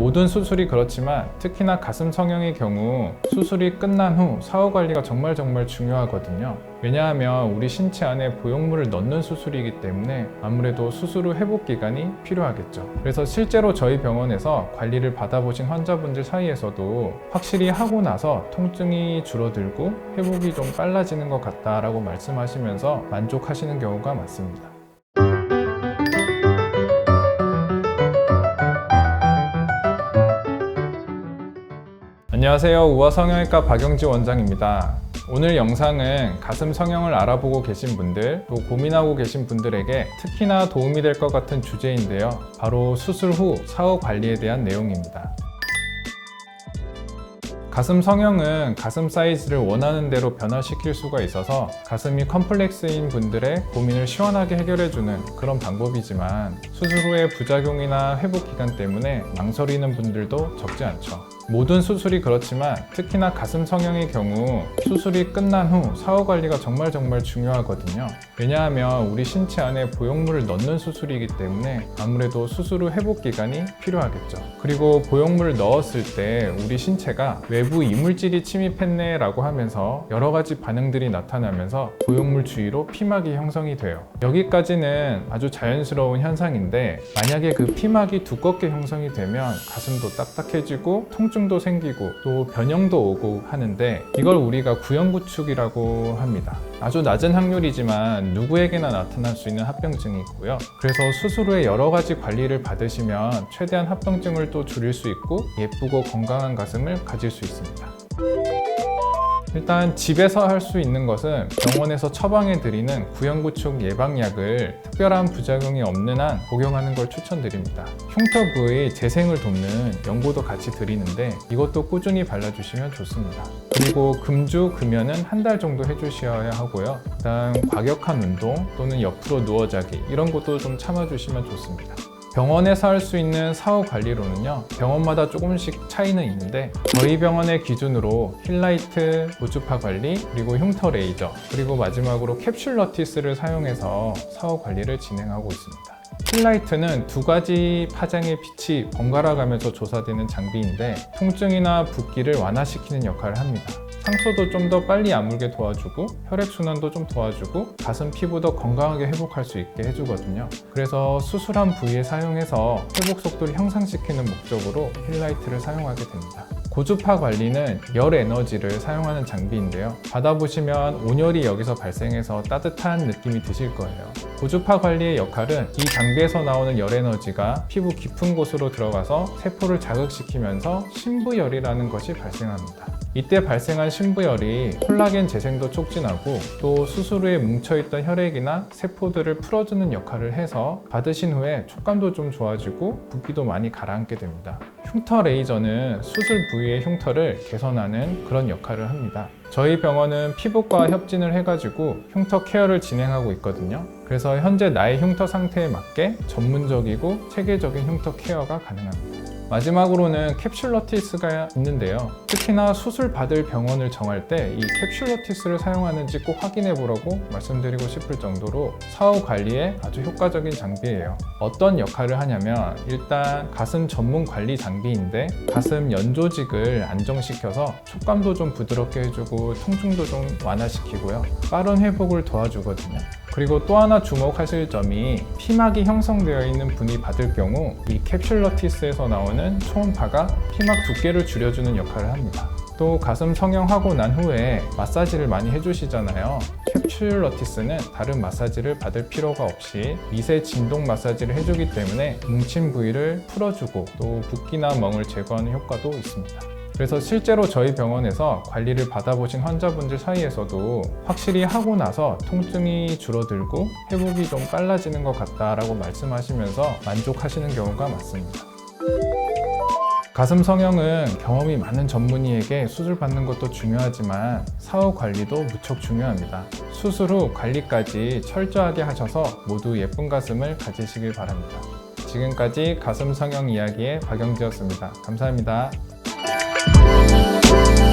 모든 수술이 그렇지만 특히나 가슴 성형의 경우 수술이 끝난 후 사후 관리가 정말 정말 중요하거든요. 왜냐하면 우리 신체 안에 보형물을 넣는 수술이기 때문에 아무래도 수술 후 회복 기간이 필요하겠죠. 그래서 실제로 저희 병원에서 관리를 받아보신 환자분들 사이에서도 확실히 하고 나서 통증이 줄어들고 회복이 좀 빨라지는 것 같다라고 말씀하시면서 만족하시는 경우가 많습니다. 안녕하세요. 우화 성형외과 박영지 원장입니다. 오늘 영상은 가슴 성형을 알아보고 계신 분들, 또 고민하고 계신 분들에게 특히나 도움이 될 것 같은 주제인데요. 바로 수술 후 사후 관리에 대한 내용입니다. 가슴 성형은 가슴 사이즈를 원하는 대로 변화시킬 수가 있어서 가슴이 컴플렉스인 분들의 고민을 시원하게 해결해주는 그런 방법이지만 수술 후의 부작용이나 회복 기간 때문에 망설이는 분들도 적지 않죠. 모든 수술이 그렇지만 특히나 가슴 성형의 경우 수술이 끝난 후 사후 관리가 정말 정말 중요하거든요. 왜냐하면 우리 신체 안에 보형물을 넣는 수술이기 때문에 아무래도 수술 후 회복 기간이 필요하겠죠. 그리고 보형물을 넣었을 때 우리 신체가 외부 이물질이 침입했네 라고 하면서 여러 가지 반응들이 나타나면서 보형물 주위로 피막이 형성이 돼요. 여기까지는 아주 자연스러운 현상인데 만약에 그 피막이 두껍게 형성이 되면 가슴도 딱딱해지고 통증 도 생기고 또 변형도 오고 하는데 이걸 우리가 구형구축이라고 합니다. 아주 낮은 확률이지만 누구에게나 나타날 수 있는 합병증이고요. 그래서 수술 후에 여러 가지 관리를 받으시면 최대한 합병증을 또 줄일 수 있고 예쁘고 건강한 가슴을 가질 수 있습니다. 일단 집에서 할 수 있는 것은 병원에서 처방해 드리는 구형구축 예방약을 특별한 부작용이 없는 한 복용하는 걸 추천드립니다. 흉터 부위 재생을 돕는 연고도 같이 드리는데 이것도 꾸준히 발라주시면 좋습니다. 그리고 금주 금연은 한 달 정도 해주셔야 하고요. 그다음 과격한 운동 또는 옆으로 누워 자기 이런 것도 좀 참아주시면 좋습니다. 병원에서 할 수 있는 사후 관리로는요 병원마다 조금씩 차이는 있는데 저희 병원의 기준으로 힐라이트, 고주파 관리, 그리고 흉터 레이저, 그리고 마지막으로 캡슐 러티스를 사용해서 사후 관리를 진행하고 있습니다. 힐라이트는 두 가지 파장의 빛이 번갈아 가면서 조사되는 장비인데 통증이나 붓기를 완화시키는 역할을 합니다. 상처도 좀 더 빨리 아물게 도와주고 혈액순환도 좀 도와주고 가슴 피부도 건강하게 회복할 수 있게 해주거든요. 그래서 수술한 부위에 사용해서 회복 속도를 향상시키는 목적으로 힐라이트를 사용하게 됩니다. 고주파 관리는 열 에너지를 사용하는 장비인데요. 받아보시면 온열이 여기서 발생해서 따뜻한 느낌이 드실 거예요. 고주파 관리의 역할은 이 장비에서 나오는 열 에너지가 피부 깊은 곳으로 들어가서 세포를 자극시키면서 신부열이라는 것이 발생합니다. 이때 발생한 신부열이 콜라겐 재생도 촉진하고 또 수술 후에 뭉쳐있던 혈액이나 세포들을 풀어주는 역할을 해서 받으신 후에 촉감도 좀 좋아지고 붓기도 많이 가라앉게 됩니다. 흉터 레이저는 수술 부위의 흉터를 개선하는 그런 역할을 합니다. 저희 병원은 피부과 협진을 해가지고 흉터 케어를 진행하고 있거든요. 그래서 현재 나의 흉터 상태에 맞게 전문적이고 체계적인 흉터 케어가 가능합니다. 마지막으로는 캡슐러티스가 있는데요. 특히나 수술 받을 병원을 정할 때 이 캡슐러티스를 사용하는지 꼭 확인해 보라고 말씀드리고 싶을 정도로 사후 관리에 아주 효과적인 장비예요. 어떤 역할을 하냐면 일단 가슴 전문 관리 장비인데 가슴 연조직을 안정시켜서 촉감도 좀 부드럽게 해주고 통증도 좀 완화시키고요. 빠른 회복을 도와주거든요. 그리고 또 하나 주목하실 점이 피막이 형성되어 있는 분이 받을 경우 이 캡슐러티스에서 나오는 초음파가 피막 두께를 줄여주는 역할을 합니다. 또 가슴 성형하고 난 후에 마사지를 많이 해주시잖아요. 캡슐러티스는 다른 마사지를 받을 필요가 없이 미세 진동 마사지를 해주기 때문에 뭉친 부위를 풀어주고 또 붓기나 멍을 제거하는 효과도 있습니다. 그래서 실제로 저희 병원에서 관리를 받아보신 환자분들 사이에서도 확실히 하고 나서 통증이 줄어들고 회복이 좀 빨라지는 것 같다라고 말씀하시면서 만족하시는 경우가 많습니다. 가슴 성형은 경험이 많은 전문의에게 수술 받는 것도 중요하지만 사후 관리도 무척 중요합니다. 수술 후 관리까지 철저하게 하셔서 모두 예쁜 가슴을 가지시길 바랍니다. 지금까지 가슴 성형 이야기의 박영지였습니다. 감사합니다. Thank you.